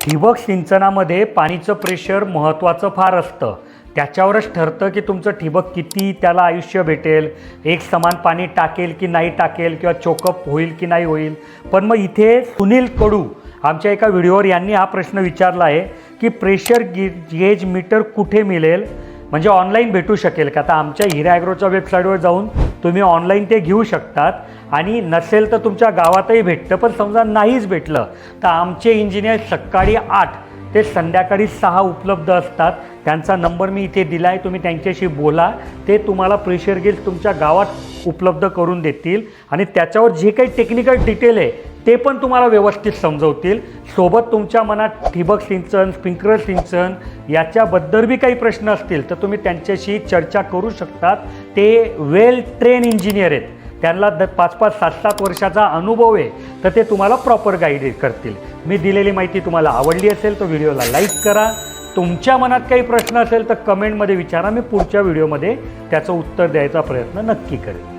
ठिबक सिंचनामध्ये पाणीचं प्रेशर महत्त्वाचं फार असतं. त्याच्यावरच ठरतं की तुमचं ठिबक किती त्याला आयुष्य भेटेल एक समान पाणी टाकेल की नाही टाकेल किंवा चोकअप होईल की नाही होईल. पण मग इथे सुनील कडू आमच्या एका व्हिडिओवर यांनी हा प्रश्न विचारला आहे की प्रेशर गे गेज मीटर कुठे मिळेल? म्हणजे ऑनलाईन भेटू शकेल का? आता आमच्या हिरा ॲग्रोच्या वेबसाईटवर जाऊन तुम्ही ऑनलाईन ते घेऊ शकतात. आणि नसेल तर तुमच्या गावातही भेटतं पण समजा नाहीच भेटलं तर आमचे इंजिनियर सकाळी आठ ते संध्याकाळी सहा उपलब्ध असतात. त्यांचा नंबर मी इथे दिला आहे तुम्ही त्यांच्याशी बोला. ते तुम्हाला प्रेशर गेज तुमच्या गावात उपलब्ध करून देतील. आणि त्याच्यावर जे काही टेक्निकल डिटेल आहे ते पण तुम्हाला व्यवस्थित समजवतील. सोबत तुमच्या मनात ठिबक सिंचन स्प्रिंकलर सिंचन याच्याबद्दल बी काही प्रश्न असतील तर तुम्ही त्यांच्याशी चर्चा करू शकतात. ते वेल ट्रेन इंजिनियर आहेत. त्यांना द पाच पाच सात सात वर्षाचा अनुभव आहे तर ते तुम्हाला प्रॉपर गाईड करतील. मी दिलेली माहिती तुम्हाला आवडली असेल तर व्हिडिओला लाईक करा. तुमच्या मनात काही प्रश्न असेल तर कमेंटमध्ये विचारा. मी पुढच्या व्हिडिओमध्ये त्याचं उत्तर द्यायचा प्रयत्न नक्की करेन.